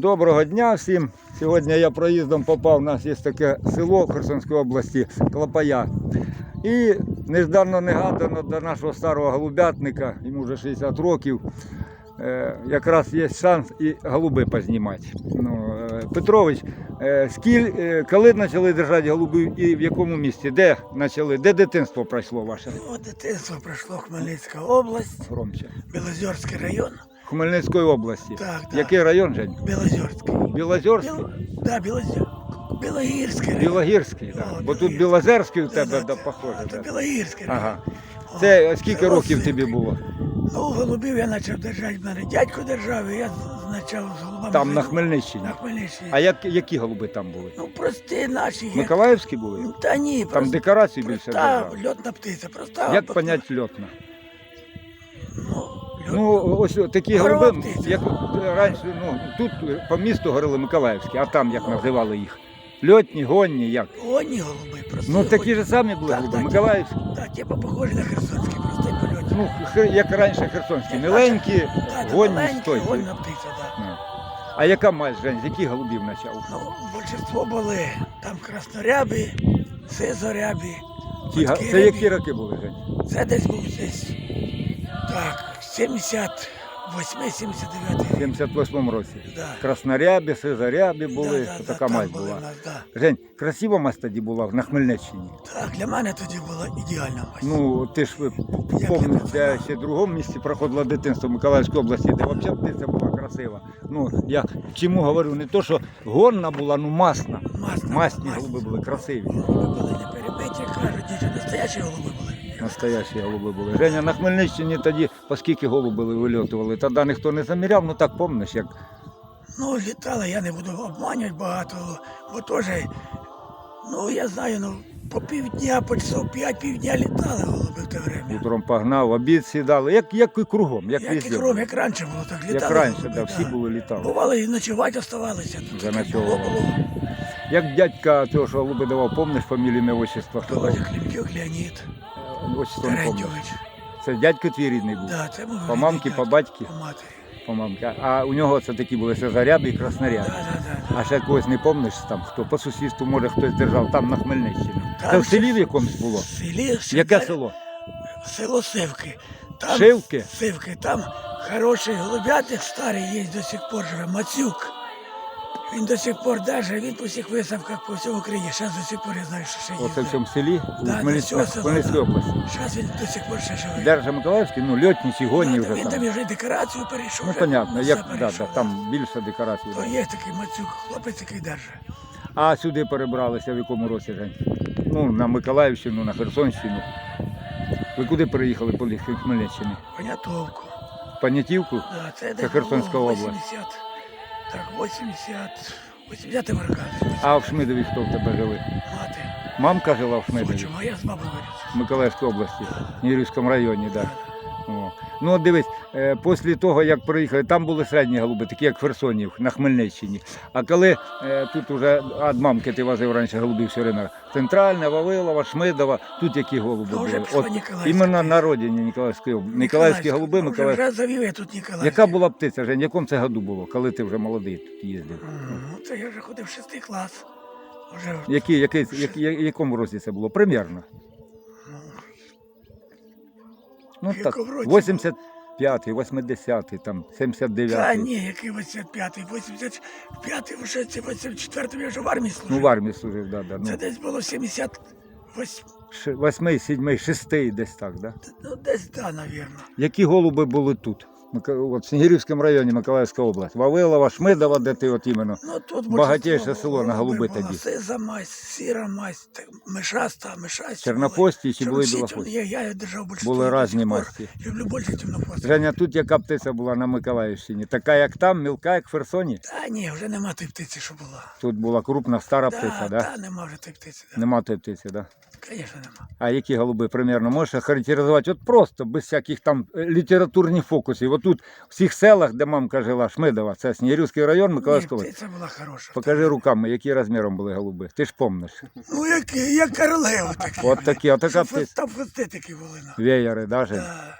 Доброго дня всім. Сьогодні я проїздом попав. У нас є таке село Херсонської області Клопая. І нежданно негадано до нашого старого голубятника, йому вже 60 років. е, Якраз є шанс і голуби познімати. Ну, е, Петрович, е, скіль, коли почали держати голубів і в якому місті? Де почали? Де дитинство пройшло ваше? О, дитинство пройшло Хмельницька область, Громче. Білозерський район. Хмельницької області. Так, так. Який район, Жень? Білозерський. Білозерський? Біл... Да, Білозер... Білогірський район. Білогірський, так. О, Бо тут Білозерський у тебе да, да, похоже. Це. Білогірський район. Ага. О, Це скільки років тобі було? Ну, голубів я почав держати, в мене дядько держав, і я почав з голубами. Там на. Хмельниччині. На Хмельниччині. А як, які голуби там були? Ну, прості наші. Як... Миколаївські були? Ну, Та ні, Там просто... декорації більше проста держали. льотна птиця, проста. Як понять льотна? Ну. Ось такі голуби, як раніше, ну, тут по місту говорили Миколаївські, а там як називали їх? Льотні, гонні, як? Гоні голуби, прості. Ну такі ж самі були Так, голуби, так. Миколаївські. Так, типу похожі на херсонські, простий польот. Ну, як раніше херсонські, миленькі, гонні, стойкі. Гонна птиця, так. Ну. А яка мать, Жень, з яких голубів почав? Ну, більшість були там краснорябі, сизорябі. Ті Це які роки були, Жень? Це десь був десь. Так, 78-79 В рік. 78 році. Да. Краснорябі, сизорябі були, Да, да, то да, така там були була. нас, да. Жень, красива мать тоді була на Хмельниччині. Так, для мене тоді була ідеальна мать. Ну, ти ж ви я помниш, де ще в другому місці проходило дитинство в Миколаївській області, де взагалі птиця була красива. Ну, я чому говорю, не то, що гонна була, ну масна. Масна, Масні масна. голуби були красиві. Голуби були не перебиті, кажуть, діти, настоящі голуби були. Настоящі голуби були. Женя, на Хмельниччині тоді, оскільки голуби вильотували, тоді ніхто не заміряв, ну так помниш, як Ну, літали, я не буду обманювати багато, бо теж, ну я знаю, ну по півдня, по часов п'ять півдня літали голуби в те время. утром погнав, обід сідали, як, як і кругом, як, Як і везде. кров, як раніше було, так літали. Як раніше, голуби, да, всі були літали. Бувало і ночувати оставалися. Тут таке Заночовували. було, було. Як дядька цього, що голуби давав, помниш фамілію ім'я отчество? Тоже дав? Леонід Отчество не. Терентьович. Це дядько твій рідний був? Да, це мій По рідний по батьки? По матері. По мамки. А у нього це такі були сизарябі і Да, да, да. А ще когось не помниш там, хто по сусідству, може хтось держав там на Хмельниччині. Там Це в селі в якомусь було? В селі, Яке село? Село Сивки. Там, Шивки? Сивки. Там хороший голубятник старий є, до сих пор живе, Мацюк. Він до сих пор держить, він по всіх виставках по всьому Україні. Зараз до сих пор я знаю, що ще є. Оце в цьому селі, у Да, Хмельницькій цього села, Хмельницькій да. області. Зараз він до сих пор ще живе. Держа Миколаївський, ну льотні гонні Да, вже він там. там вже декорацію перейшов. Ну вже понятно, все як да, перейшов, да, там більше декорацій. То да. є такий Мацюк, хлопець, який держить. А сюди перебралися в якому році Жень? Ну, на Миколаївщину, на Херсонщину. Ви куди переїхали по Хмельниччині? Понятовку. Понятівку? Да, це, Це десь Херсонська було область. 80, так, 80, 80 роках. А в Шмидові хто в тебе жили? Мати. Мамка жила в Шмидові? Чому я з мамою. в Миколаївській області, Нірівському районі, так. Да. О. Ну от дивись, е, після того, як приїхали, там були середні голуби, такі як Херсонів на Хмельниччині. А коли е, тут уже від мамки ти возив раніше голубів все время, Центральна, Вавилова, Шмидова, тут які голуби вже були? пішла От Ніколаївська іменно на родині Ніколаївської області. Ніколаївські голуби, Вже, Миколаїв. вже завів я тут Ніколаївський. Яка була птиця, Жень? В якому це году було, коли ти вже молодий тут їздив? Ну, це я вже ходив в шестий клас. Вже, Які, який, як, я- якому році це було? Примірно. Ну, так, якому році? 85-й, 80-й, там, та 79-й. ні, який 85-й, 85-й, вже це 84-й, я вже в армії служив. Ну, в армії служив, да, да. Ну, Це десь було 78, ш- восьмий, сідьмий, шестий десь так, да? ну десь, да, навірно. Які голуби були тут? В Снігирівському районі Миколаївська область. Вавилова, Шмидова, де ти от іменно. Ну, тут Багатейше село на голуби тоді. Сиза мазь, сіра мазь, мишаста, мишасті. Чорнопості чи були. білохвості? Я, я держав більше. Були різні масті. Люблю більше темнопості. Женя, тут яка птиця була на Миколаївщині? Така, як там, мілка, як в Херсоні? Та ні, вже нема тої птиці, що була. Тут була крупна стара Да, птиця, да? та нема вже тої птиці. Да. Нема тої птиці, да? Звісно, нема. А які голуби примерно можеш охарактеризувати? От просто, без всяких там е, літературних фокусів. От тут в всіх селах, де мамка жила, Шмидова, це Снігирівський район, Ні, це була хороша. Покажи руками, які розміром були голуби. Ти ж помниш. Ну, як, як королева такі. От такі, от така Там птиця. Там фости такі були. Ну. Веєри, даже. Да.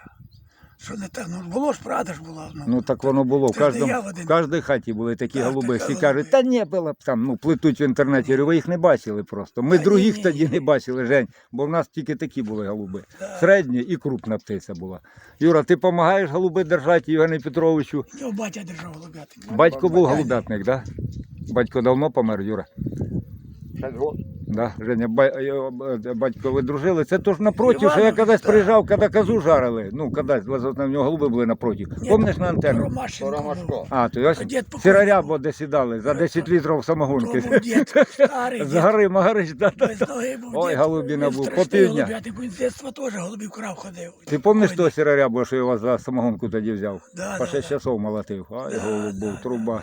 Що не так? Ну було ж правда ж була. Ну, Ну так воно було. В, Це ж кожному, в кожній хаті були такі Так, голуби. така Всі кажуть, та ні, було б там, ну, плетуть в інтернеті. Я говорю, Ви їх не бачили просто. Ми Та других ні, тоді ні. не бачили, Жень, бо в нас тільки такі були голуби. Да. Середні і крупна птиця була. Юра, ти допомагаєш голуби держати Євгену Петровичу? його батя держав голубятник. Батько був голубятник, так? Да? Батько давно помер, Юра. Да, Женя, ба- е, е, батько ви дружили. Це то ж напроти, що я да. приїжджав, коли козу жарили. Ну, кудись, в нього голуби були напроти. Ні, Помниш на антенну? Ромашенко був. А, то сираря був. бо де сідали, за 10 літрів самогонки. був дід, старий З гори Магарич, да, да. Ой, голубіна був, страшний по півдня. голубятник, Він з дитинства теж голубів крав ходив. Ти пам'ятаєш того сираря, бо що я вас за самогонку тоді взяв? Да, По 6 да. часов молотив. Ай, Да, голуб був, да, труба.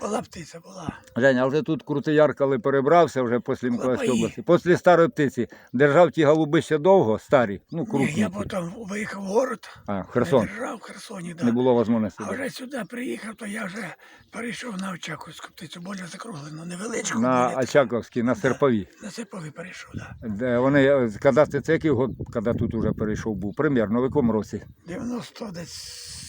Да, да. Була птиця, була. Женя, а вже тут Крутияр, коли перебрався вже після Миколаївської області, після старої птиці, держав ті голуби ще довго, старі, ну Ні, я потім виїхав в город. А, Херсон. Держав в Херсоні, да. Не було можливості. А вже сюди приїхав, то я вже перейшов на Очаковську птицю, більш закруглену, невеличку. На. Очаковській, на Серповій. На Сипові перейшов, так. Да. Де вони, е, коли це який год, коли тут вже перейшов був? Примерно, в якому році? 90 десь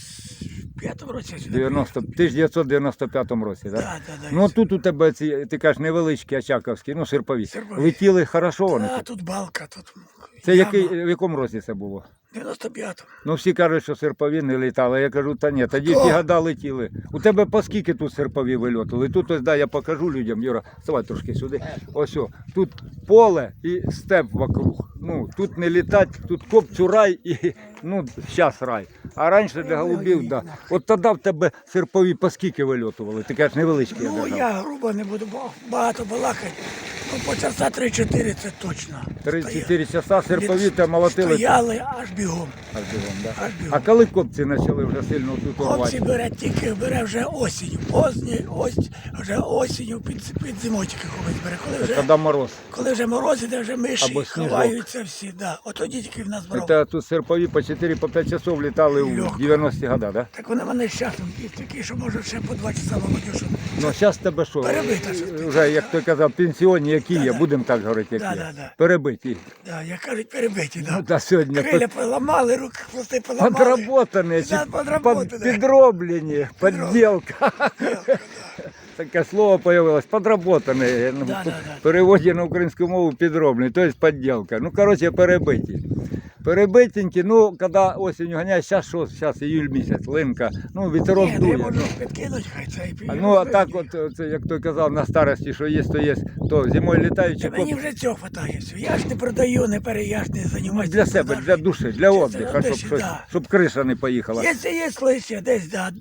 в п'ятому році сюди 90, 1995 році, так? Да, да, да, Ну тут у тебе ці, ти кажеш, невеличкі Очаковські, ну серпові. Летіли хорошо вони. Да, тут балка, тут Це який, в якому році це було? 95-му. Ну всі кажуть, що серпові не літали. Я кажу, та ні, тоді Хто? ті года летіли. У тебе по скільки тут серпові вильотили? Тут ось да, я покажу людям, Юра, ставай трошки сюди. Ось о, тут поле і степ вокруг. Ну тут не літать, тут копцю рай і ну зараз рай. А раніше для голубів, да. От тоді в тебе серпові по скільки вильотували? Ти кажеш, невеличкі я Ну, держав. я грубо не буду ба- багато балакати. Ну, по часа 3-4 це точно. 3-4 часа серпові та молотили. Стояли аж бігом. Аж бігом, да? Аж А коли копці почали вже сильно тут Хлопці рвати? бере тільки бере вже осінню. Поздні, ось, вже осінню під, під зимою тільки ховець бере. Коли вже, Коли мороз. коли вже мороз іде, вже миші Або сніжок. ховаються всі. Да. От тоді тільки в нас брав. Это тут серпові по 4-5 часов літали в Легко. 90-ті года, да? Так вони мене зараз такі, що може ще по два часа молодіжу. Ну зараз тебе що? Перебита ж. Вже, як ти казав, пенсіонні, які є, будемо так говорити, які Да, є. да. Перебиті. Да, як кажуть, перебиті. Ну, Да. та сьогодні Крилля поламали, руки хвости поламали. подработані, Да, подработані. под- підроблені, подділка. Таке слово появилось, подработані. Ну, Да, да, да. Переводі на українську мову підроблені, тобто подділка. Ну, коротше, перебиті. Перебитенькі, ну, коли осінь гоняє, зараз що, зараз іюль місяць, линка, ну, вітерок Ні, ну, дує. можу ну. хай це і А, Ну, а так, от, це, як той казав, на старості, що є, то є, то зимою літаючи, Та мені вже цього хватає. Я ж не продаю, не пере, я ж не займаюся. для себе, для душі, для Це отдиха, щоб, щось, да. щоб криша не поїхала. Якщо є лише, десь да,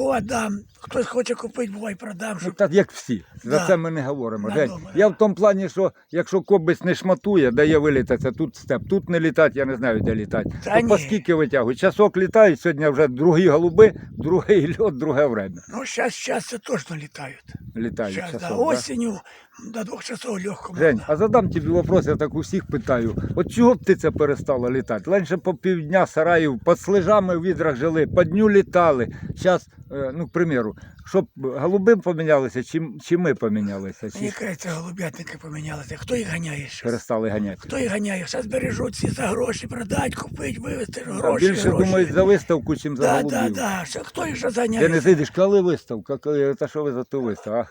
бува дам. Хтось хоче купити, бувай продам. Ну, Щоб... так як всі. За Да. це ми не говоримо. Да, Жень, я в тому плані, що якщо кобець не шматує, дає вилітатися, тут степ, тут не літати, я не знаю, де літати. Та То по скільки витягують? Часок літають, сьогодні вже другі голуби, другий льот, друге время. Ну, зараз, зараз це точно літають. Літають Зараз, часок. да? осінню до двох часов легко Жень, можна. а задам тобі вопрос, я так усіх питаю. От чого б ти це перестала літати? Раніше по півдня сараїв під слежами в відрах жили, по дню літали. Зараз, ну, к примеру, щоб голуби помінялися, чи, чи ми помінялися, Мені чи кажеться, голубятники помінялися. Хто їх ганяє ще? перестали ганяти. Хто їх ганяє? Зараз бережуть всі за гроші, продать, купить, вивезти А гроші. більше гроші. думають за виставку, чим за Да, голубів. да, да. Що, хто їх ще Ти не сидиш, коли виставка, коли, та що ви за ту виставку?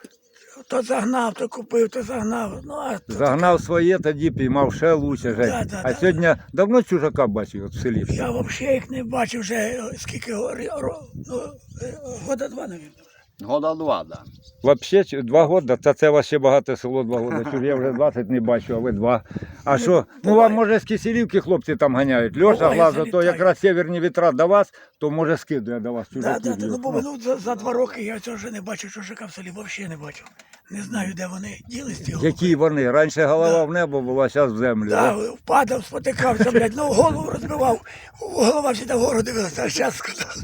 То загнав, то купив, то загнав. Ну, а то Загнав своє, тоді піймав ще лучше. Жень. Да, да, а да. сьогодні давно чужака бачив от в селі. Я взагалі їх не бачив вже е, скільки ро- ро- ну, е, года два, навіть. Года два, да. Взагалі, два роки, та це у вас ще багато село два роки. Чуж я вже 20 не бачу, а ви два. А що? Ну вам може з кисілівки хлопці там ганяють. Льоша Буває, глаза, то якраз северні вітра до вас, то може скидує до вас Да, чужаків. да, да, ну, бо Ну, ну, за, за два роки я цього вже не бачив чужака в селі, взагалі не бачив. Не знаю, де вони ділись ті голуби. Які вони? Раніше голова Да. в небо була, зараз в землю. Да, да? впадав, спотикався, блядь, ну голову розбивав, голова всі вгору дивилася, а зараз сказав.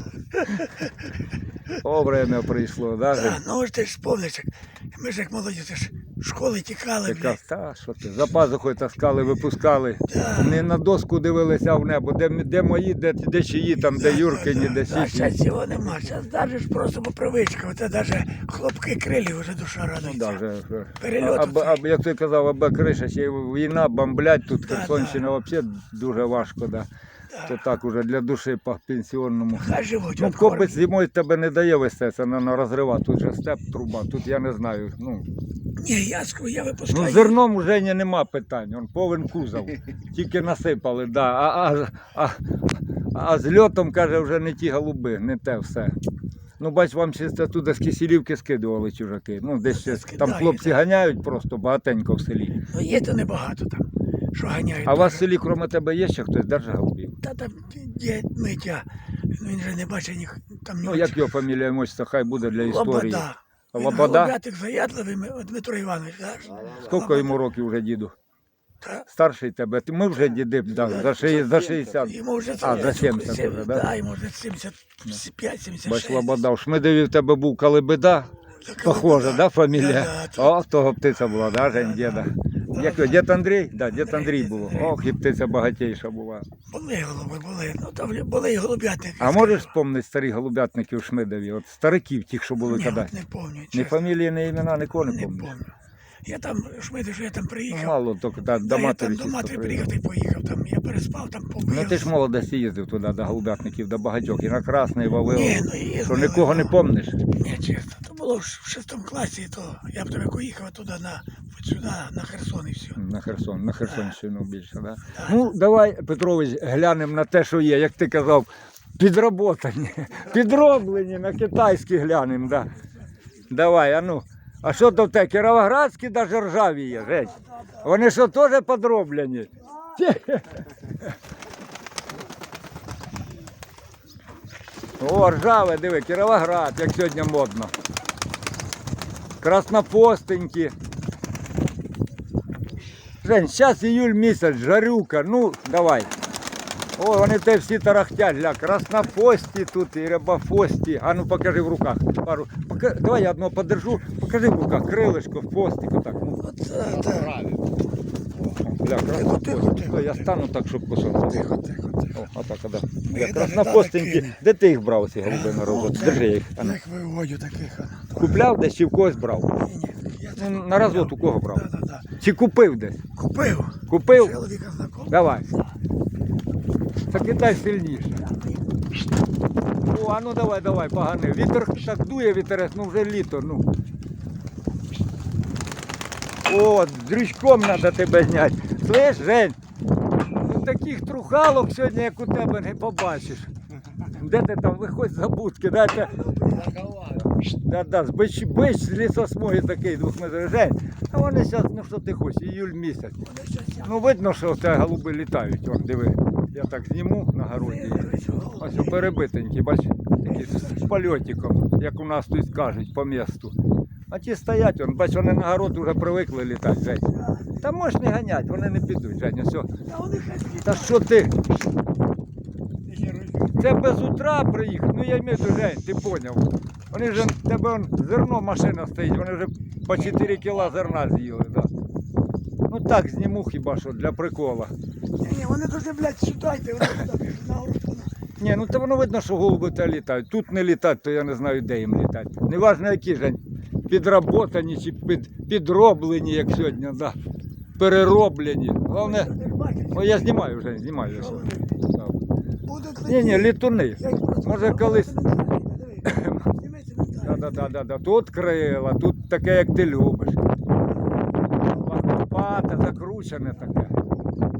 О, время прийшло, да? Да, ну ж ти ж помниш, як ми ж як молоді, ти ж в школи тікали, Така, блядь. та, що ти, за пазухою таскали, випускали. Да. Не на доску дивилися а в небо, де, де мої, де, де чиї, там, де Юркині, де А зараз цього нема, зараз навіть просто по привичка, оце навіть хлопки крилі вже душа Ну, радується. да, вже, вже. Перельот Аби, оцей. аби, як ти казав, аби криша, ще й війна, бомблять, тут Херсонщина взагалі дуже важко. Да. То так уже для душі по пенсіонному. Хай живуть. Ну, копець зимою тебе не дає вести, це на, розрива. Тут же степ, труба, тут я не знаю. Ну, Ні, я, ск- я ну випускаю. з зерном уже ні, нема питань, он повен кузов. Тільки насипали, да. а, а, а, а з льотом, каже, вже не ті голуби, не те все. Ну, бач, вам ще туди з кисілівки скидували чужаки. Ну, десь ще там хлопці ганяють просто багатенько в селі. Ну, є то небагато там, що ганяють. А у вас в селі, крім тебе, є ще хтось держа голубів? Та там дід Митя, він же не бачить ні, там Ну, як його фамілія мощь, хай буде для історії. Лобода. Лобода? заядливий, ми- Дмитро Іванович, знаєш? Скільки йому років вже діду? Та, Старший тебе. Ти- Ми вже діди, да, за, ши- за 60. Йому вже А, за 70 сім- вже, да? Да, йому вже 75, 76. Бач, Лобода. В Шмидові в тебе був Калибеда. Похоже, да, фамілія? Да, да, О, того птиця була, да, Жень, діда. Як його, дід Андрій? Да, дід Андрій було. Ох, і птиця багатейша була. Були голуби, були. Ну, там були і голубятники. А можеш вспомнити старі голубятники у Шмидові? От стариків тих, що були Ні, от не пам'ятаю. Ні чесно. фамілії, ні імена, нікого не Не пам'ятаю. пам'ятаю. Я там, Шмиди, що я там Ну, приїхав. мало тільки да, до я матері там до чисто матері приїхав. приїхав і поїхав. Там, я переспав, там побив. Ну ти ж молодості їздив туди, до голубятників, до багатьох, і на Красний, і Ні, ну, їздив, Що нікого не помниш? Ні, чесно. То було в ш- в шестому класі, то я б тебе поїхав туди на, сюди, на Херсон і все. На Херсон, на Херсонщину більше, да? Ну, давай, Петрович, глянемо на те, що є, як ти казав, підроботані, підроблені, на китайські глянемо, да. Давай, а ну. А що то те, кіровоградські навіть ржаві є, Жень? Вони що теж подроблені? О, ржаве, диви, Кіровоград, як сьогодні модно. Краснопостенькі. Жень, зараз іюль місяць, жарюка, ну давай. О, вони те всі тарахтять, гля, краснофості тут і рябофості. А ну покажи в руках. Пару. Пока... Давай я одного подержу, покажи в руках крилишко, хвостик, отак. Ну, Оце, так. гля, тихо, Я стану так, щоб косонце. Тихо, тихо, тихо. О, отак, да. Ну, Гля, краснопостенькі. Де ти їх брав, ці голуби на роботу? Держи їх. А ну. Як виводю таких. Купляв десь чи в когось брав? Ні, ні, Ну, на розвод у кого брав? Да, да, да. Чи купив десь? Купив. Купив? Чоловіка знакомий. Давай. Та кидай сильніше. О, а ну давай, давай, погани. Вітер так дує вітерець, ну вже літо, ну. О, з дрючком треба тебе зняти. Слиш, Жень? Ну таких трухалок сьогодні, як у тебе, не побачиш. Де ти там виходь за будки, дайте. Да, да, бич, бич з лісосмуги такий двохметровий. Жень, а вони зараз, ну що ти хочеш, іюль місяць. Ну видно, що тебе голуби літають. Вон, диви. Я так зніму на городі. Ось перебитенькі, бач, такі з польотиком, як у нас тут кажуть, по місту. А ті стоять, вон, бач, вони на город вже привикли літати, Жень. Та можеш не ганять, вони не підуть, Жень, все. Та Та що ти? Це без утра приїхав. Ну я маю Жень, ти поняв. Вони вже тебе зерно машина стоїть, вони вже по 4 кіла зерна з'їли, да. Ну так зніму хіба що для прикола. Ні, ні, вони дуже, блядь, сюдайте, вони на город. Ні, ну то воно видно, що голуби та літають. Тут не літають, то я не знаю, де їм літати. Неважно, які ж підработані чи під, підроблені, як сьогодні, да. перероблені. Головне, о, я знімаю вже, знімаю. будуть Ні, ні, літуни. Може колись. вони не знають, диви. Зніми цементарій. Да, да, да, да. Тут крила, тут таке, як ти любиш. Лопата, закручене таке.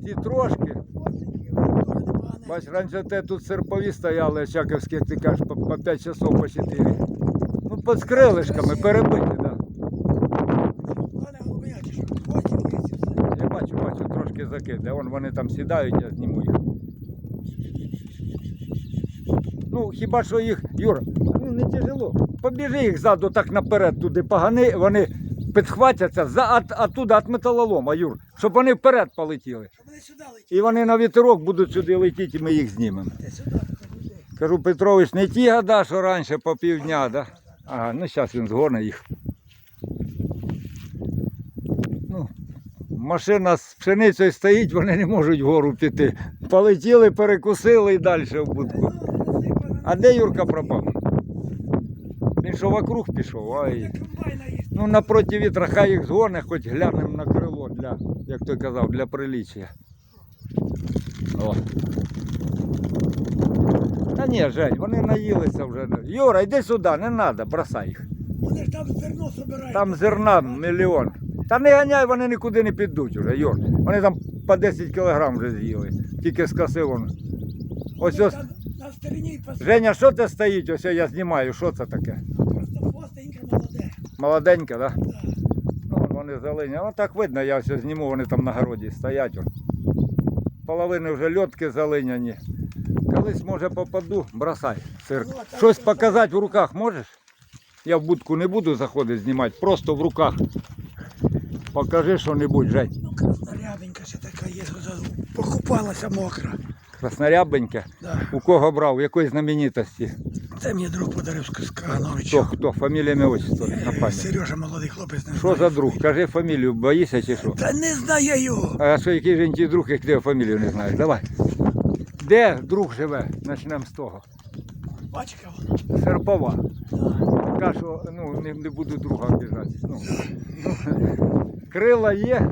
Ті трошки. Бач, раніше те тут серпові стояли, очаковські, як ти кажеш, по, по 5 часов, по 4. Ну, під крилишками перебиті. Да. Я бачу, бачу, трошки закиде. Вон вони там сідають, я зніму їх. Ну, хіба що їх, Юра, ну не тяжело. Побіжи їх ззаду так наперед туди погани, вони підхватяться за, а, а туди від металолома, Юр, щоб вони вперед полетіли. Щоб вони сюди летіли. І вони на вітерок будуть сюди летіти, і ми їх знімемо. Кажу, Петрович, не ті года, що раніше по півдня, да? Ага, ну зараз він згоне їх. Ну, машина з пшеницею стоїть, вони не можуть вгору піти. Полетіли, перекусили і далі в будку. А де Юрка пропав? Що вокруг пішов, ай. Комбайна. Ну напроти вітра, хай їх згоне, хоч глянемо на крило для, як той казав, для приліччя. О. Та ні, Жень, вони наїлися вже. Юра, йди сюди, не треба, бросай їх. Вони ж там зерно собирають. Там зерна мільйон. Та не ганяй, вони нікуди не підуть уже, Юр. Вони там по 10 кілограм вже з'їли. Тільки скосив он. Ось ось. На стороні Женя, що це стоїть? Ось я знімаю, що це таке? Молоденька. Да? Да. Ну, вони зелені. А так видно, я все зніму, вони там на городі стоять. Половини вже льотки залиняні. Колись, може, попаду, бросай цирк. Так Щось що показати в руках можеш? Я в будку не буду заходити знімати, просто в руках. Покажи що-небудь, Жень. Ну, краснорябенька ще така є, покупалася мокра. Краснорябеньке. Да. У кого брав? Якої знаменитості? Це мені друг подарив з Кагановича. Хто, хто? Фамілія, ім'я, отчество на пам'ять. Сережа молодий хлопець не Що за друг? Кажи фамілію, боїшся чи що? Та не знає його. А що який жінки друг, як ти фамілію не знаєш? Давай. Де друг живе? Почнемо з того. Бачка вона. Серпова. Така, що ну, не, не буду друга обіжати. Ну. Крила є,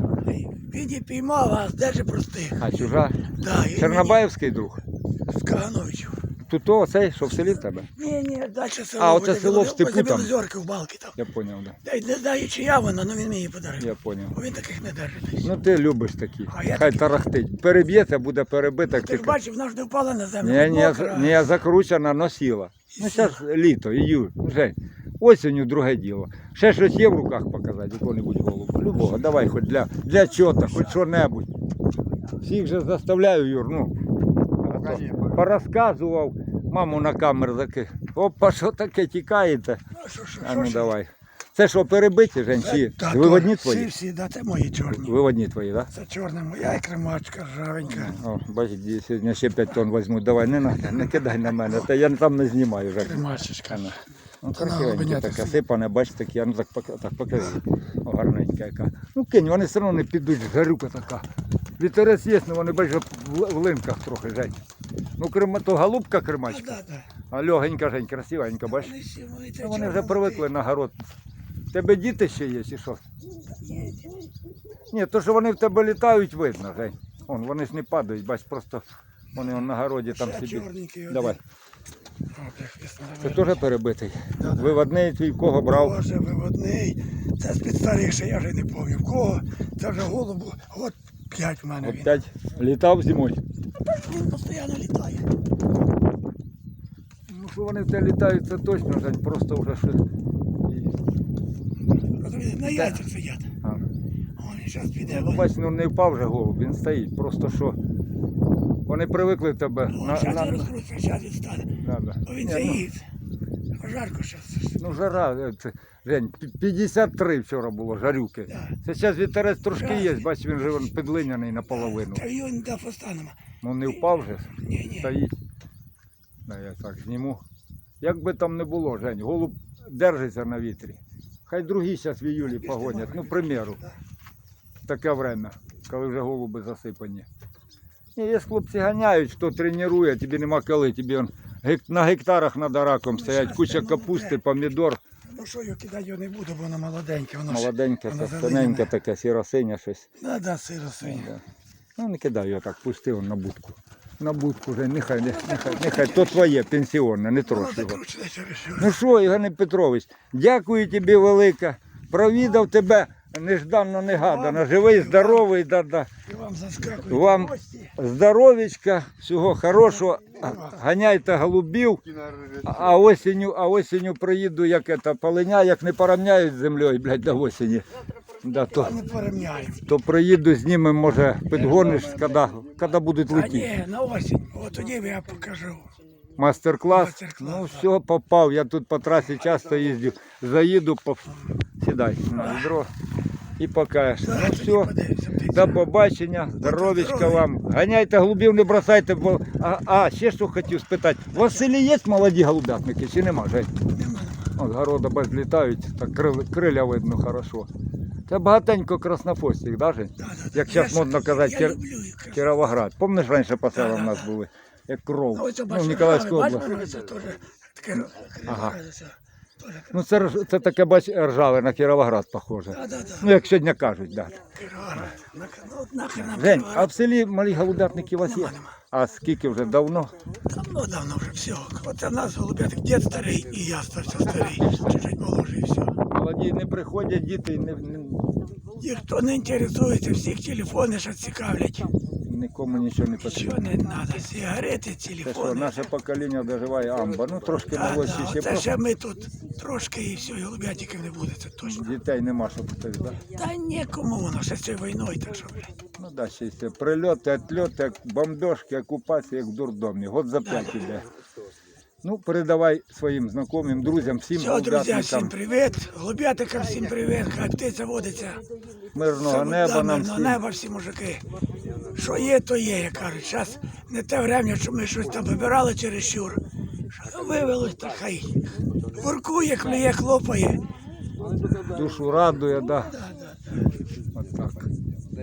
Він її піймав, а держи простих. а чужа. Да, і Чорнобаївський друг. мені З Кагановичем. Тут то цей, що в селі в тебе? Ні, ні, далі село. А, оце село в степу там. Білозорки в балки там. Я зрозумів, да. Та й не знаю, чия вона, але він мені її подарив. Я зрозумів. Бо він таких не держить. Ну ти любиш такі. А я Хай такі- тарахтить. Переб'ється, буде перебита. Ти ж бачив, вона ж не впала на землю. Не, не, мокра. не закручена, носила. Ну зараз літо, іюль. Жень, осінню друге діло. Ще щось є в руках показати, якого-небудь голубу. Любого, давай хоч для, для чота, хоч що-небудь. Всіх же заставляю, Юр, ну. Порозказував, маму на камеру заки. Опа, що таке тікаєте? Ну, А ну давай. Це що, перебиті, Жень, виводні твої? Всі, всі, да, це мої чорні. Виводні твої, так? Да? Це чорна моя і кремачка ржавенька. О, бачите, сьогодні ще 5 тонн візьму. Давай, не надо, не кидай на мене. Та я там не знімаю. Кремачечка. Ну, Та на красивенька така, всі. сипане, бачите, а ну так, так покажи. О, гарненька яка. Ну кинь, вони все одно не підуть, жарюка така. Вітерець є, але вони бачиш в, линках трохи, Жень. Ну, крема, то голубка А, кремачка, да, да. а легенька, Жень, красивенька, бачиш? Ну, Вони вже привикли на город. Тебе діти ще є, чи що? Ні, Ні, то, що вони в тебе літають, видно, Жень. Вон, вони ж не падають, бач, просто вони вон на городі там собі. Давай. Це теж перебитий. Да, да. Виводний твій в кого брав. Боже, виводний. Це з-під старіше, я вже не пам'ятаю. В кого? Це вже голубу. От п'ять в мене він. Опять літав зимою. Він постійно літає. Ну, що вони в тебе літають, це точно, Жень, просто вже. І- Розумієте, на яйцях сидять. А. О, він зараз піде. Ну, бач, ну не впав вже голуб, він стоїть. Просто що вони привикли тебе. На, на, він на, на. Бо він ну. Жарко зараз. ну жара, е, це, Жень, 53 вчора було жарюки. Да. Зараз вітерець трошки Жарко. є, бач, він же підлиняний наполовину. Та його не дав останемо. Ну не впав же, Ні, ні. стоїть. Да, я так зніму. Як би там не було, Жень, голуб держиться на вітрі. Хай другі зараз в іюлі погонять. Ну, примеру. таке время, коли вже голуби засипані. Є хлопці ганяють, хто тренує, тобі нема коли, тобі он, на гектарах над раком стоять, куча капусти, помідор, Ну що, його кидати його не буду, бо. Воно ж- молоденьке, воно це зелене. тоненьке таке, сіро-синя щось. Да, да. Да. Ну не кидай його так, пусти он на будку. На будку вже, нехай, не- нехай, нехай, то твоє, пенсіонне, не Воно трош його. Ну що, Євген Петрович, дякую тобі велике. Провідав тебе нежданно негадано. Живий, здоровий, да-да. І вам заскакують Вам- гості. Здоровічка, всього хорошого. Ганяйте голубів. А- осінню, а осінню приїду, як це, полиня, як не порівняють з землею, блядь, до осені. Да, то, не порівняємо. то приїду, знімемо, може, підгониш, коли, коли будуть А летіти. ні, на осінь. От тоді я покажу. Мастер-клас. Мастер-клас, Ну все, попав. Я тут по трасі часто їздю. Заїду, по... сідай на відро і покажеш. Ну все. До побачення, здоровічка вам. Ганяйте голубів, не бросайте, бо. А, а ще що хотів спитати. У вас в селі є молоді голубятники чи нема? Жень? От города бач літають, так крил, криля видно хорошо. Це багатенько краснофостів, да, Жень? Да, да, да. Як зараз модно казати, Я люблю їх. Кіровоград. Помниш раніше по селам у да, нас були? Як кров. Ну, бачите, області. воно це теж таке Ага. Ну це, це таке бач ржаве на Кіровоград похоже. Да, да, да. Ну як сьогодні кажуть, да. Кіровоград. На- ну, от Жень, а в селі малі голубятники у вас є? А скільки вже давно? Давно, давно вже все. Оце в нас голубятик дід старий, і я стався старий, чуть-чуть молодший, і все. Молоді не приходять діти, не, не, Ніхто не інтересується, всіх телефони ще цікавлять. Нікому нічого не потрібно. не треба, сигарети, Це що, телефони. наше покоління доживає амба. Ну трошки Да, молодші да, ще оце просто ще ми тут трошки і все, і голубятиків не буде, це точно. дітей нема, щоб хтось, да? Та нікому воно ще з цією війною, так що, блядь. Ну да, ще все. Прильоти, отльоти, як бомбежки, окупація, як в дурдомі. Год за п'ять іде. Ну, передавай своїм знайомим, друзям, всім Все, друзі, всім привіт. Голубятикам всім привіт. Хай птиця водиться. Мирного неба да, нам мирного всім. неба всі мужики. Що є, то є, я кажу. Зараз не те время, що ми щось там вибирали через щур. Вивелось, то хай воркує, клює, хлопає. Душу радує, да.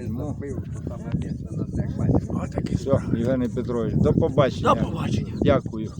Ну, Отакі все, Євгеній Петрович, до побачення. До побачення. Дякую.